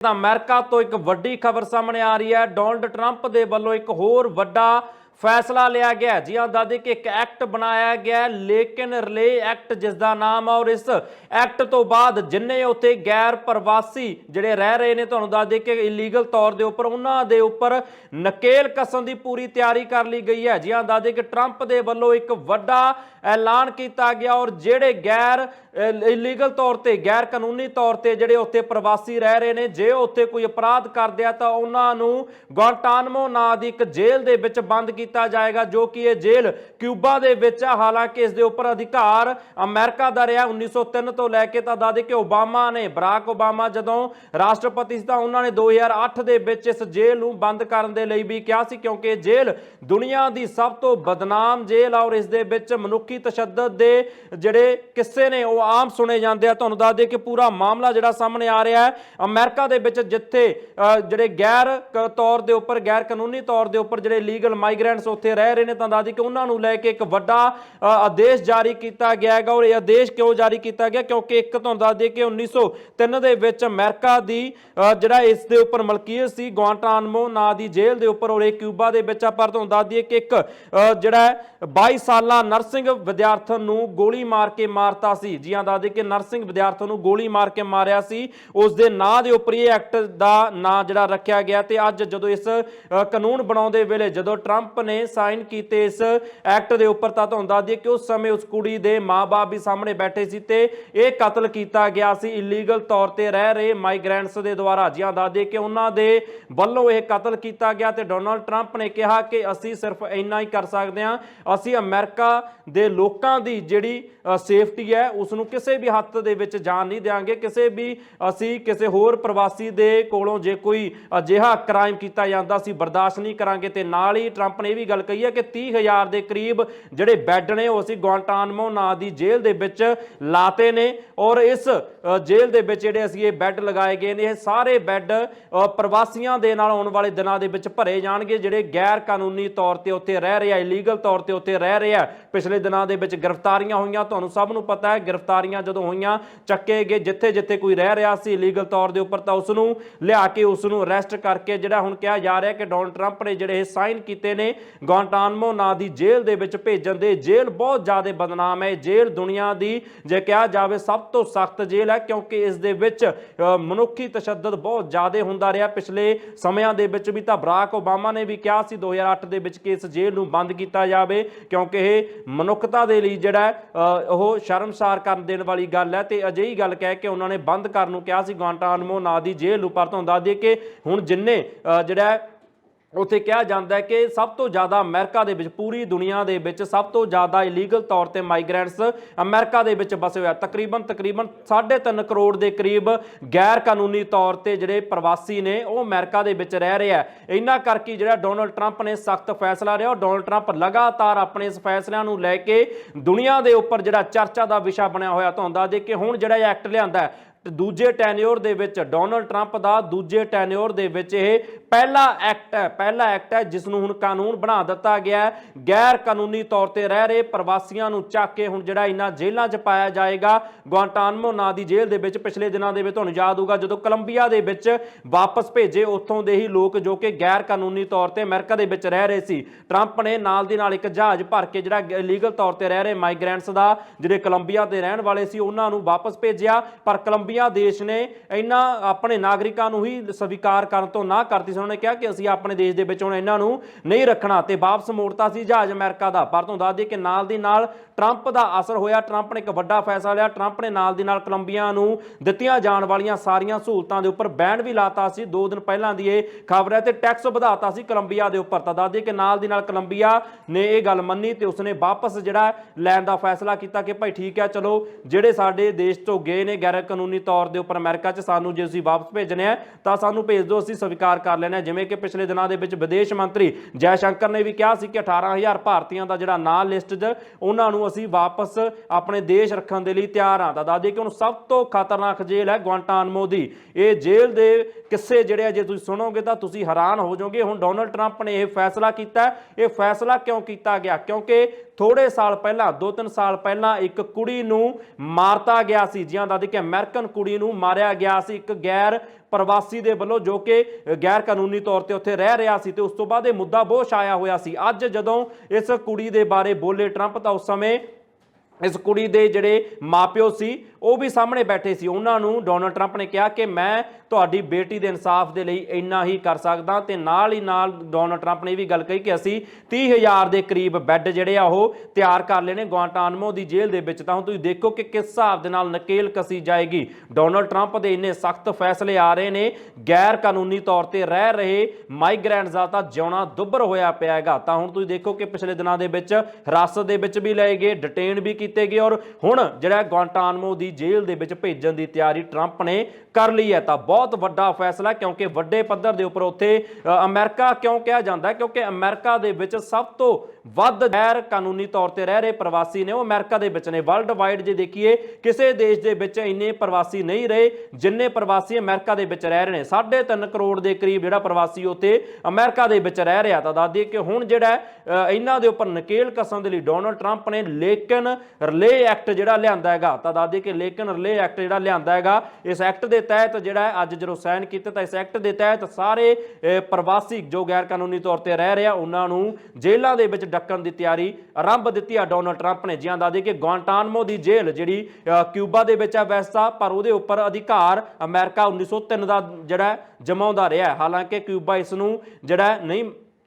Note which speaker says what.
Speaker 1: ਤਾਂ ਅਮਰੀਕਾ ਤੋਂ ਇੱਕ ਵੱਡੀ ਖਬਰ ਸਾਹਮਣੇ ਆ ਰਹੀ ਹੈ। ਡੋਨਲਡ ਟਰੰਪ ਦੇ ਵੱਲੋਂ ਇੱਕ ਹੋਰ ਵੱਡਾ ਫੈਸਲਾ ਲਿਆ ਗਿਆ ਹੈ। ਜੀ ਹਾਂ ਦਾਦੀ ਕਿ ਇੱਕ ਐਕਟ ਬਣਾਇਆ ਗਿਆ ਲੇਕਿਨ ਰਿਲੇ ਐਕਟ ਜਿਸ ਦਾ ਨਾਮ ਆ ਔਰ ਇਸ ਐਕਟ ਤੋਂ ਬਾਅਦ ਜਿੰਨੇ ਉੱਥੇ ਗੈਰ ਪ੍ਰਵਾਸੀ ਜਿਹੜੇ ਰਹਿ ਰਹੇ ਨੇ, ਤੁਹਾਨੂੰ ਦੱਸ ਦੇ ਕਿ ਇਲੀਗਲ ਤੌਰ ਦੇ ਉੱਪਰ ਉਹਨਾਂ ਦੇ ਉੱਪਰ ਨਕੇਲ ਕਸਣ ਦੀ ਪੂਰੀ ਤਿਆਰੀ ਕਰ ਲਈ ਗਈ ਹੈ ਜੀ ਹਾਂ ਦੱਸ ਦੇ ਕਿ ਟਰੰਪ ਦੇ ਵੱਲੋਂ ਇੱਕ ਵੱਡਾ ਐਲਾਨ ਕੀਤਾ ਗਿਆ ਔਰ ਜਿਹੜੇ ਗੈਰ ਇਲੀਗਲ ਤੌਰ ਤੇ, ਗੈਰ ਕਾਨੂੰਨੀ ਤੌਰ ਤੇ ਜਿਹੜੇ ਉੱਥੇ ਪ੍ਰਵਾਸੀ ਰਹਿ ਰਹੇ ਨੇ, ਜੇ ਉੱਥੇ ਕੋਈ ਅਪਰਾਧ ਕਰਦੇ ਆ ਤਾਂ ਉਹਨਾਂ ਨੂੰ ਗੁਆਂਟਾਨਮੋ ਨਾਂ ਦੀ ਇੱਕ ਜੇਲ੍ਹ ਦੇ ਵਿੱਚ ਬੰਦ ਕੀਤਾ ਕੀਤਾ ਜਾਏਗਾ, ਜੋ ਕਿ ਇਹ ਜੇਲ੍ਹ ਕਿਊਬਾ ਦੇ ਵਿੱਚ ਆ। ਹਾਲਾਂਕਿ ਇਸ ਦੇ ਉੱਪਰ ਅਧਿਕਾਰ ਅਮਰੀਕਾ ਦਾ ਰਿਹਾ। 1903 ਤੋਂ ਲੈ ਕੇ ਤਾਂ ਦਾਦੇ ਕਿ ਓਬਾਮਾ ਨੇ, ਬਰਾਕ ਓਬਾਮਾ ਜਦੋਂ ਰਾਸ਼ਟਰਪਤੀ ਸੀ ਤਾਂ ਉਹਨਾਂ ਨੇ 2008 ਦੇ ਵਿੱਚ ਇਸ ਜੇਲ੍ਹ ਨੂੰ ਬੰਦ ਕਰਨ ਦੇ ਲਈ ਵੀ ਕਿਹਾ ਸੀ, ਕਿਉਂਕਿ ਇਹ ਜੇਲ੍ਹ ਦੁਨੀਆ ਦੀ ਸਭ ਤੋਂ ਬਦਨਾਮ ਜੇਲ੍ਹ ਆ ਔਰ ਇਸ ਦੇ ਵਿੱਚ ਮਨੁੱਖੀ ਤਸ਼ੱਦਦ ਦੇ ਜਿਹੜੇ ਕਿੱਸੇ ਨੇ, ਉਹ ਆਮ ਸੁਣੇ ਜਾਂਦੇ ਆ। ਤੁਹਾਨੂੰ ਦੱਸ ਦਈਏ ਕਿ ਪੂਰਾ ਮਾਮਲਾ ਜਿਹੜਾ ਸਾਹਮਣੇ ਆ ਰਿਹਾ ਹੈ, ਅਮਰੀਕਾ ਦੇ ਵਿੱਚ ਜਿੱਥੇ ਜਿਹੜੇ ਗੈਰ ਤੌਰ ਦੇ ਉੱਪਰ, ਗੈਰ ਕਾਨੂੰਨੀ ਤੌਰ ਦੇ ਉੱਪਰ ਜਿਹੜੇ ਲੀਗਲ ਮਾਈਗ੍ਰੈਂਟਸ ਉੱਥੇ ਰਹਿ ਰਹੇ ਨੇ, ਤਾਂ ਦੱਸ ਦਈਏ ਕਿ ਉਹਨਾਂ ਨੂੰ ਲੈ ਕੇ ਇੱਕ ਵੱਡਾ ਆਦੇਸ਼ ਜਾਰੀ ਕੀਤਾ ਗਿਆ ਹੈਗਾ ਔਰ ਇਹ ਆਦੇਸ਼ ਕਿਉਂ ਜਾਰੀ ਕੀਤਾ ਗਿਆ? ਕਿਉਂਕਿ ਇੱਕ ਤੁਹਾਨੂੰ ਦੱਸ ਦਈਏ ਕਿ 1903 ਦੇ ਵਿੱਚ ਅਮਰੀਕਾ ਦੀ ਜਿਹੜਾ ਇਸ ਦੇ ਉੱਪਰ ਮਲਕੀਅਤ ਸੀ, ਗੁਆਂਟਾਨਮੋ ਨਾਂ ਦੀ ਜੇਲ੍ਹ ਦੇ ਉੱਪਰ ਔਰ ਇਹ ਕਿਊਬਾ ਦੇ ਵਿੱਚ ਆ ਤੁਹਾਨੂੰ ਦੱਸ ਦਈਏ ਕਿ ਇੱਕ ਜਿਹੜਾ 22 ਸਾਲਾ ਨਰਸਿੰਗ ਵਿਦਿਆਰਥਣ ਨੂੰ ਗੋਲੀ ਮਾਰ ਕੇ ਮਾਰਤਾ ਸੀ। ਜੀ ਹਾਂ, ਦੱਸ ਦਈਏ ਕਿ ਨਰਸਿੰਗ ਵਿਦਿਆਰਥਣ ਨੂੰ ਗੋਲੀ ਮਾਰ ਕੇ ਮਾਰਿਆ ਸੀ। ਉਸ ਦੇ ਨਾਂ ਦੇ ਉੱਪਰ ਇਹ ਐਕਟ ਦਾ ਨਾਂ ਜਿਹੜਾ ਰੱਖਿਆ ਗਿਆ ਤੇ ਅੱਜ ਜਦੋਂ ਇਸ ਕਾਨੂੰਨ ਬਣਾਉਂਦੇ ਵੇਲੇ ਜਦੋਂ ਟਰੰਪ ਨੇ ਸਾਈਨ ਕੀਤੇ ਇਸ ਐਕਟ ਦੇ ਉੱਪਰ ਤਾਂ ਤੁਹਾਨੂੰ ਦੱਸ ਦਈਏ ਕਿ ਉਸ ਸਮੇਂ ਉਸ ਕੁੜੀ ਦੇ ਮਾਪੇ ਵੀ ਸਾਹਮਣੇ ਬੈਠੇ ਸੀ ਤੇ ਇਹ ਕਤਲ ਕੀਤਾ ਗਿਆ ਸੀ। ਇਲੀਗਲ ਤੌਰ ਤੇ ਰਹਿ ਰਹੇ ਮਾਈਗ੍ਰੈਂਟਸ ਦੇ ਦੁਆਰਾ। ਜੀ ਦੱਸ ਦਈਏ ਕਿ ਉਹਨਾਂ ਦੇ ਵੱਲੋਂ ਇਹ ਕਤਲ ਕੀਤਾ ਗਿਆ ਤੇ ਡੋਨਲਡ ਟਰੰਪ ਨੇ ਕਿਹਾ ਕਿ ਅਸੀਂ ਸਿਰਫ ਇੰਨਾ ਹੀ ਕਰ ਸਕਦੇ ਹਾਂ। ਅਸੀਂ ਅਮਰੀਕਾ ਦੇ ਲੋਕਾਂ ਦੀ ਜਿਹੜੀ ਸੇਫਟੀ ਹੈ ਉਸ ਨੂੰ ਕਿਸੇ ਵੀ ਹੱਥ ਦੇ ਵਿੱਚ ਜਾਣ ਨਹੀਂ ਦੇਵਾਂਗੇ ਕਿਸੇ ਵੀ ਅਸੀਂ ਕਿਸੇ ਹੋਰ ਪ੍ਰਵਾਸੀ ਦੇ ਕੋਲੋਂ ਜੇ ਕੋਈ ਅਜਿਹਾ ਕ੍ਰਾਈਮ ਕੀਤਾ ਜਾਂਦਾ, ਅਸੀਂ ਬਰਦਾਸ਼ਤ ਨਹੀਂ ਕਰਾਂਗੇ ਤੇ ਨਾਲ ਹੀ ਟਰੰਪ ਨੇ ਇਹ ਵੀ ਗੱਲ ਕਹੀ ਹੈ ਕਿ 30000 ਦੇ ਕਰੀਬ ਜਿਹੜੇ ਬੈੱਡ ਨੇ, ਉਹ ਅਸੀਂ ਗੁਆਂਟਾਨਮੋ ਨਾਂ ਦੀ ਜੇਲ੍ਹ ਦੇ ਵਿੱਚ ਲਾਤੇ ਨੇ ਔਰ ਇਸ ਜੇਲ੍ਹ ਦੇ ਵਿੱਚ ਜਿਹੜੇ ਅਸੀਂ ਇਹ ਬੈੱਡ ਲਗਾਏ ਗਏ ਨੇ, ਇਹ ਸਾਰੇ ਬੈੱਡ ਪ੍ਰਵਾਸੀਆਂ ਦੇ ਨਾਲ ਆਉਣ ਵਾਲੇ ਦਿਨਾਂ ਦੇ ਵਿੱਚ ਭਰੇ ਜਾਣਗੇ, ਜਿਹੜੇ ਗੈਰ ਕਾਨੂੰਨੀ ਤੌਰ ਤੇ ਉੱਥੇ ਰਹਿ ਰਹੇ ਆ ਇਲੀਗਲ ਤੌਰ ਤੇ ਉੱਥੇ ਰਹਿ ਰਹੇ। ਆ ਪਿਛਲੇ ਦਿਨਾਂ ਦੇ ਵਿੱਚ ਗ੍ਰਿਫਤਾਰੀਆਂ ਹੋਈਆਂ, ਤੁਹਾਨੂੰ ਸਭ ਨੂੰ ਪਤਾ ਹੈ, ਗ੍ਰਿਫਤਾਰੀਆਂ ਜਦੋਂ ਹੋਈਆਂ, ਚੱਕੇ ਗਏ ਜਿੱਥੇ ਜਿੱਥੇ ਕੋਈ ਰਹਿ ਰਿਹਾ ਸੀ ਇਲੀਗਲ ਤੌਰ ਦੇ ਉੱਪਰ ਤਾਂ ਉਸ ਨੂੰ ਲਿਆ ਕੇ ਉਸ ਨੂੰ ਅਰੈਸਟ ਕਰਕੇ ਜਿਹੜਾ ਹੁਣ ਕਿਹਾ ਜਾ ਰਿਹਾ ਕਿ ਡੋਨਲਡ ਟਰੰਪ ਨੇ ਜਿਹੜੇ ਇਹ ਸਾਈਨ ਕੀਤੇ ਨੇ ਗੁਆਂਟਾਨਮੋ ਨਾਂ ਦੀ ਜੇਲ੍ਹ ਦੇ ਵਿੱਚ ਭੇਜਣ ਦੇ ਜੇਲ੍ਹ ਬਹੁਤ ਜ਼ਿਆਦਾ ਬਦਨਾਮ ਹੈ। ਜੇਲ੍ਹ ਦੁਨੀਆ ਦੀ ਜੇ ਕਿਹਾ ਜਾਵੇ ਸਭ ਤੋਂ ਸਖਤ ਜੇਲ੍ਹ ਹੈ ਕਿਉਂਕਿ ਇਸ ਦੇ ਵਿੱਚ ਮਨੁੱਖੀ ਤਸ਼ੱਦਦ ਬਹੁਤ ਜ਼ਿਆਦਾ ਹੁੰਦਾ ਰਿਹਾ। ਪਿਛਲੇ ਸਮਿਆਂ ਦੇ ਵਿੱਚ ਵੀ ਤਾਂ ਬਰਾਕ ਓਬਾਮਾ ਨੇ ਵੀ ਕਿਹਾ ਸੀ 2008 ਦੇ ਵਿੱਚ ਕਿ ਇਸ ਜੇਲ੍ਹ ਨੂੰ ਬੰਦ ਕੀਤਾ ਜਾਵੇ ਕਿਉਂਕਿ ਇਹ ਮਨੁੱਖਤਾ ਦੇ ਲਈ ਜਿਹੜਾ ਹੈ, ਉਹ ਸ਼ਰਮਸਾਰ ਕਰਨ ਦੇਣ ਵਾਲੀ ਗੱਲ ਹੈ। ਤੇ ਅਜਿਹੀ ਗੱਲ ਕਹਿ ਕੇ ਉਹਨਾਂ ਨੇ ਬੰਦ ਕਰਨ ਨੂੰ ਕਿਹਾ ਸੀ। ਗੁਆਂਟਾਨਮੋ ਨਾਂ ਦੀ ਜੇਲ੍ਹ ਨੂੰ ਪਰ ਤੁਹਾਨੂੰ ਦੱਸ ਦਈਏ ਕਿ ਹੁਣ ਜਿੰਨੇ ਅ, ਜਿਹੜਾ ਉੱਥੇ ਕਿਹਾ ਜਾਂਦਾ ਹੈ ਕਿ ਸਭ ਤੋਂ ਜ਼ਿਆਦਾ ਅਮਰੀਕਾ ਦੇ ਵਿੱਚ, ਪੂਰੀ ਦੁਨੀਆ ਦੇ ਵਿੱਚ ਸਭ ਤੋਂ ਜ਼ਿਆਦਾ ਇਲੀਗਲ ਤੌਰ ਤੇ ਮਾਈਗ੍ਰੈਂਟਸ ਅਮਰੀਕਾ ਦੇ ਵਿੱਚ ਵਸੇ ਹੋਏ ਆ। ਤਕਰੀਬਨ ਤਕਰੀਬਨ 3.5 ਕਰੋੜ ਦੇ ਕਰੀਬ ਗੈਰ ਕਾਨੂੰਨੀ ਤੌਰ ਤੇ ਜਿਹੜੇ ਪ੍ਰਵਾਸੀ ਨੇ, ਉਹ ਅਮਰੀਕਾ ਦੇ ਵਿੱਚ ਰਹਿ ਰਹੇ ਆ। ਇਹਨਾਂ ਕਰਕੇ ਜਿਹੜਾ ਡੋਨਲਡ ਟਰੰਪ ਨੇ ਸਖਤ ਫੈਸਲਾ ਲਿਆ ਔਰ ਡੋਨਲਡ ਟਰੰਪ ਲਗਾਤਾਰ ਆਪਣੇ ਇਸ ਫੈਸਲਿਆਂ ਨੂੰ ਲੈ ਕੇ ਦੁਨੀਆ ਦੇ ਉੱਪਰ ਜਿਹੜਾ ਚਰਚਾ ਦਾ ਵਿਸ਼ਾ ਬਣਿਆ ਹੋਇਆ, ਤੁਹਾਨੂੰ ਦੱਸ ਦੇ ਕਿ ਹੁਣ ਜਿਹੜਾ ਇਹ ਐਕਟ ਲਿਆਂਦਾ ਦੂਜੇ ਟੈਨਿਓਰ ਦੇ ਵਿੱਚ ਡੋਨਲਡ ਟਰੰਪ ਦਾ, ਦੂਜੇ ਟੈਨਿਓਰ ਦੇ ਵਿੱਚ ਇਹ ਪਹਿਲਾ ਐਕਟ ਹੈ, ਪਹਿਲਾ ਐਕਟ ਹੈ ਜਿਸ ਨੂੰ ਹੁਣ ਕਾਨੂੰਨ ਬਣਾ ਦਿੱਤਾ ਗਿਆ ਹੈ। ਗੈਰ ਕਾਨੂੰਨੀ ਤੌਰ ਤੇ ਰਹਿ ਰਹੇ ਪ੍ਰਵਾਸੀਆਂ ਨੂੰ ਚੱਕ ਕੇ ਹੁਣ ਜਿਹੜਾ ਇਹਨਾਂ ਜੇਲ੍ਹਾਂ 'ਚ ਪਾਇਆ ਜਾਏਗਾ ਗੁਆਂਟਾਨਮੋ ਨਾਂ ਦੀ ਜੇਲ੍ਹ ਦੇ ਵਿੱਚ ਪਿਛਲੇ ਦਿਨਾਂ ਦੇ ਵਿੱਚ ਤੁਹਾਨੂੰ ਯਾਦ ਹੋਊਗਾ, ਜਦੋਂ ਕੋਲੰਬੀਆ ਦੇ ਵਿੱਚ ਵਾਪਸ ਭੇਜੇ, ਉੱਥੋਂ ਦੇ ਹੀ ਲੋਕ ਜੋ ਕਿ ਗੈਰ ਕਾਨੂੰਨੀ ਤੌਰ ਤੇ ਅਮਰੀਕਾ ਦੇ ਵਿੱਚ ਰਹਿ ਰਹੇ ਸੀ, ਟਰੰਪ ਨੇ ਨਾਲ ਦੀ ਨਾਲ ਇੱਕ ਜਹਾਜ਼ ਭਰ ਕੇ ਜਿਹੜਾ ਇਲੀਗਲ ਤੌਰ ਤੇ ਰਹਿ ਰਹੇ ਮਾਈਗ੍ਰੈਂਟਸ ਦਾ, ਜਿਹੜੇ ਕੋਲੰਬੀਆ ਦੇ ਰਹਿਣ ਵਾਲੇ ਸੀ, ਉਹਨਾਂ ਨੂੰ ਵਾਪਸ ਭੇਜਿਆ, ਪਰ ਕੋਲੰਬੀਆ ਦੇਸ਼ ਨੇ ਇਹਨਾਂ ਆਪਣੇ ਨਾਗਰਿਕਾਂ ਨੂੰ ਹੀ ਸਵੀਕਾਰ ਕਰਨ ਤੋਂ ਨਾ ਕਰਤੀ ਸੀ। ਉਹਨਾਂ ਨੇ ਕਿਹਾ ਕਿ ਅਸੀਂ ਆਪਣੇ ਦੇਸ਼ ਦੇ ਵਿੱਚ ਹੁਣ ਇਹਨਾਂ ਨੂੰ ਨਹੀਂ ਰੱਖਣਾ ਤੇ ਵਾਪਸ ਮੋੜਤਾ ਸੀ ਜਹਾਜ਼ ਅਮਰੀਕਾ ਦਾ। ਪਰ ਤੁਹਾਨੂੰ ਦੱਸ ਦਈਏ ਕਿ ਨਾਲ ਦੀ ਨਾਲ ਟਰੰਪ ਦਾ ਅਸਰ ਹੋਇਆ। ਟਰੰਪ ਨੇ ਇੱਕ ਵੱਡਾ ਫੈਸਲਾ ਲਿਆ। ਟਰੰਪ ਨੇ ਨਾਲ ਦੀ ਨਾਲ ਕੋਲੰਬੀਆ ਨੂੰ ਦਿੱਤੀਆਂ ਜਾਣ ਵਾਲੀਆਂ ਸਾਰੀਆਂ ਸਹੂਲਤਾਂ ਦੇ ਉੱਪਰ ਬੈਨ ਵੀ ਲਾਤਾ ਸੀ। 2 ਦਿਨ ਪਹਿਲਾਂ ਦੀ ਇਹ ਖਬਰ ਹੈ ਤੇ ਟੈਕਸ ਵਧਾਤਾ ਸੀ ਕੋਲੰਬੀਆ ਦੇ ਉੱਪਰ। ਤਾਂ ਦੱਸ ਦਈਏ ਕਿ ਨਾਲ ਦੀ ਨਾਲ ਕੋਲੰਬੀਆ ਨੇ ਇਹ ਗੱਲ ਮੰਨੀ ਤੇ ਉਸਨੇ ਵਾਪਸ ਜਿਹੜਾ ਲੈਣ ਦਾ ਫੈਸਲਾ ਕੀਤਾ ਕਿ ਭਾਈ ਠੀਕ ਹੈ, ਚਲੋ ਜਿਹੜੇ ਸਾਡੇ ਦੇਸ਼ ਤੋਂ ਗਏ ਨੇ ਗੈਰ ਕਾਨੂੰਨੀ ਤੌਰ ਦੇ ਉੱਪਰ ਅਮਰੀਕਾ 'ਚ ਸਾਨੂੰ ਜੇ ਅਸੀਂ ਵਾਪਸ ਭੇਜਣੇ ਆ, ਤਾਂ ਸਾਨੂੰ ਭੇਜ ਦਿਓ, ਅਸੀਂ ਸਵੀਕਾਰ ਕਰ ਲੈਣਾ ਹੈ। ਜਿਵੇਂ ਕਿ ਪਿਛਲੇ ਦਿਨਾਂ ਦੇ ਵਿੱਚ ਵਿਦੇਸ਼ ਮੰਤਰੀ ਜੈ ਸ਼ੰਕਰ ਨੇ ਵੀ ਕਿਹਾ ਸੀ ਕਿ 18000 ਭਾਰਤੀਆਂ ਦਾ ਜਿਹੜਾ ਨਾਂ ਲਿਸਟ 'ਚ, ਉਹਨਾਂ ਨੂੰ ਅਸੀਂ ਵਾਪਸ ਆਪਣੇ ਦੇਸ਼ ਰੱਖਣ ਦੇ ਲਈ ਤਿਆਰ ਹਾਂ ਤਾਂ ਦੱਸ ਦਈਏ ਕਿ ਹੁਣ ਸਭ ਤੋਂ ਖਤਰਨਾਕ ਜੇਲ੍ਹ ਹੈ ਗੁਆਂਟਾਨਮੋ ਦੀ ਇਹ ਜੇਲ੍ਹ ਦੇ ਕਿੱਸੇ ਜਿਹੜੇ ਆ ਜੇ ਤੁਸੀਂ ਸੁਣੋਗੇ ਤਾਂ ਤੁਸੀਂ ਹੈਰਾਨ ਹੋ ਜਾਓਗੇ। ਹੁਣ ਡੋਨਲਡ ਟਰੰਪ ਨੇ ਇਹ ਫੈਸਲਾ ਕੀਤਾ ਇਹ ਫੈਸਲਾ ਕਿਉਂ ਕੀਤਾ ਗਿਆ? ਕਿਉਂਕਿ ਥੋੜੇ ਸਾਲ ਪਹਿਲਾਂ 2-3 ਸਾਲ ਪਹਿਲਾਂ ਇੱਕ ਕੁੜੀ ਨੂੰ ਮਾਰਤਾ ਗਿਆ ਸੀ। ਜਿਹਾਂ ਦਾ ਕਿ ਅਮਰੀਕਨ ਕੁੜੀ ਨੂੰ ਮਾਰਿਆ ਗਿਆ ਸੀ ਇੱਕ ਗੈਰ ਪ੍ਰਵਾਸੀ ਦੇ ਵੱਲੋਂ, ਜੋ ਕਿ ਗੈਰ ਕਾਨੂੰਨੀ ਤੌਰ ਤੇ ਉੱਥੇ ਰਹਿ ਰਿਹਾ ਸੀ। ਤੇ ਉਸ ਤੋਂ ਬਾਅਦ ਇਹ ਮੁੱਦਾ ਬਹੁਤ ਛਾਇਆ ਹੋਇਆ ਸੀ। ਅੱਜ ਜਦੋਂ ਇਸ ਕੁੜੀ ਦੇ ਬਾਰੇ ਬੋਲੇ ਟਰੰਪ ਤਾਂ ਉਸ ਸਮੇਂ ਇਸ ਕੁੜੀ ਦੇ ਜਿਹੜੇ ਮਾਪਿਓ ਸੀ, ਉਹ ਵੀ ਸਾਹਮਣੇ ਬੈਠੇ ਸੀ। ਉਹਨਾਂ ਨੂੰ ਡੋਨਲਡ ਟਰੰਪ ਨੇ ਕਿਹਾ ਕਿ ਮੈਂ ਤੁਹਾਡੀ ਬੇਟੀ ਦੇ ਇਨਸਾਫ ਦੇ ਲਈ ਇੰਨਾ ਹੀ ਕਰ ਸਕਦਾ ਤੇ ਨਾਲ ਹੀ ਨਾਲ ਡੋਨਲਡ ਟਰੰਪ ਨੇ ਇਹ ਵੀ ਗੱਲ ਕਹੀ ਕਿ ਅਸੀਂ 30000 ਦੇ ਕਰੀਬ ਬੈੱਡ ਜਿਹੜੇ ਆ ਉਹ ਤਿਆਰ ਕਰ ਲਏ ਨੇ ਗੁਆਂਟਾਨਮੋ ਦੀ ਜੇਲ੍ਹ ਦੇ ਵਿੱਚ। ਤਾਂ ਹੁਣ ਤੁਸੀਂ ਦੇਖੋ ਕਿ ਕਿਸ ਹਿਸਾਬ ਦੇ ਨਾਲ ਨਕੇਲ ਕਸੀ ਜਾਏਗੀ। ਡੋਨਲਡ ਟਰੰਪ ਦੇ ਇੰਨੇ ਸਖਤ ਫੈਸਲੇ ਆ ਰਹੇ ਨੇ ਗੈਰ ਕਾਨੂੰਨੀ ਤੌਰ ਤੇ ਰਹਿ ਰਹੇ ਮਾਈਗ੍ਰੈਂਟਸ ਦਾ ਤਾਂ ਜਿਉਣਾ ਦੁੱਭਰ ਹੋਇਆ ਪਿਆ ਹੈਗਾ ਤਾਂ ਹੁਣ ਤੁਸੀਂ ਦੇਖੋ ਕਿ ਪਿਛਲੇ ਦਿਨਾਂ ਦੇ ਵਿੱਚ, ਹਿਰਾਸਤ ਦੇ ਵਿੱਚ ਵੀ ਲਏ ਗਏ, ਡਿਟੇਨ ਵੀ ਕੀਤੇ ਗਏ ਔਰ ਹੁਣ ਜਿਹੜਾ ਗੁਆਂਟਾਨਮੋ ਦੀ ਜੇਲ੍ਹ ਦੇ ਵਿੱਚ ਭੇਜਣ ਦੀ ਤਿਆਰੀ ਟਰੰਪ ਨੇ ਕਰ ਲਈ ਹੈ ਤਾਂ ਬਹੁਤ ਵੱਡਾ ਫੈਸਲਾ ਕਿਉਂਕਿ ਵੱਡੇ ਪੱਧਰ ਦੇ ਉੱਪਰ ਉੱਥੇ ਅਮਰੀਕਾ ਕਿਉਂ ਕਿਹਾ ਜਾਂਦਾ ਕਿਉਂਕਿ ਅਮਰੀਕਾ ਦੇ ਵਿੱਚ ਸਭ ਤੋਂ ਵੱਧ ਗੈਰ ਕਾਨੂੰਨੀ ਤੌਰ ਤੇ ਰਹਿ ਰਹੇ ਪ੍ਰਵਾਸੀ ਨੇ ਉਹ ਅਮਰੀਕਾ ਦੇ ਵਿੱਚ ਨੇ। ਵਰਲਡ ਵਾਈਡ ਜੇ ਦੇਖੀਏ ਕਿਸੇ ਦੇਸ਼ ਦੇ ਵਿੱਚ ਇੰਨੇ ਪ੍ਰਵਾਸੀ ਨਹੀਂ ਰਹੇ ਜਿੰਨੇ ਪ੍ਰਵਾਸੀ ਅਮਰੀਕਾ ਦੇ ਵਿੱਚ ਰਹਿ ਰਹੇ ਨੇ। 3.5 ਕਰੋੜ ਦੇ ਕਰੀਬ ਜਿਹੜਾ ਪ੍ਰਵਾਸੀ ਉੱਥੇ ਅਮਰੀਕਾ ਦੇ ਵਿੱਚ ਰਹਿ ਰਿਹਾ। ਤਾਂ ਦੱਸ ਦਈਏ ਕਿ ਹੁਣ ਜਿਹੜਾ ਹੈ, ਇਹਨਾਂ ਦੇ ਉੱਪਰ ਨਕੇਲ ਕਸਣ ਦੇ ਲਈ ਡੋਨਲਡ ਟਰੰਪ ਨੇ ਲੇਕਿਨ ਰਿਲੇ ਐਕਟ ਜਿਹੜਾ ਲਿਆਂਦਾ ਹੈਗਾ, ਤਾਂ ਦੱਸ ਕਿ ਲੇਕਿਨ ਰਿਲੇ ਐਕਟ ਜਿਹੜਾ ਲਿਆਂਦਾ ਹੈਗਾ, ਇਸ ਐਕਟ ਦੇ ਤਹਿਤ ਜਿਹੜਾ ਹੈ, ਅੱਜ ਜਦੋਂ ਸਾਈਨ ਕੀਤਾ ਤਾਂ ਇਸ ਐਕਟ ਦੇ ਤਹਿਤ ਸਾਰੇ ਪ੍ਰਵਾਸੀ ਜੋ ਗੈਰ ਕਾਨੂੰਨੀ ਤੌਰ ਤੇ ਰਹਿ ਰਿਹਾ, ਉਹਨਾਂ ਨੂੰ ਜੇਲ੍ਹਾਂ ਦੇ ਵਿੱਚ ਡੱਕਣ ਦੀ ਤਿਆਰੀ ਆਰੰਭ ਦਿੱਤੀ ਆ ਡੋਨਲਡ ਟਰੰਪ ਨੇ। ਜਿਹਾਂ ਦੱਸ ਦਈਏ ਕਿ ਗੁਆਂਟਾਨਮੋ ਦੀ ਜੇਲ੍ਹ ਜਿਹੜੀ ਕਿਊਬਾ ਦੇ ਵਿੱਚ ਹੈ ਵੈਸਾ, ਪਰ ਉਹਦੇ ਉੱਪਰ ਅਧਿਕਾਰ ਅਮਰੀਕਾ 1903 ਦਾ ਜਿਹੜਾ ਜਮਾਉਂਦਾ ਰਿਹਾ ਹਾਲਾਂਕਿ ਕਿਊਬਾ ਇਸ ਨੂੰ ਜਿਹੜਾ ਨਹੀਂ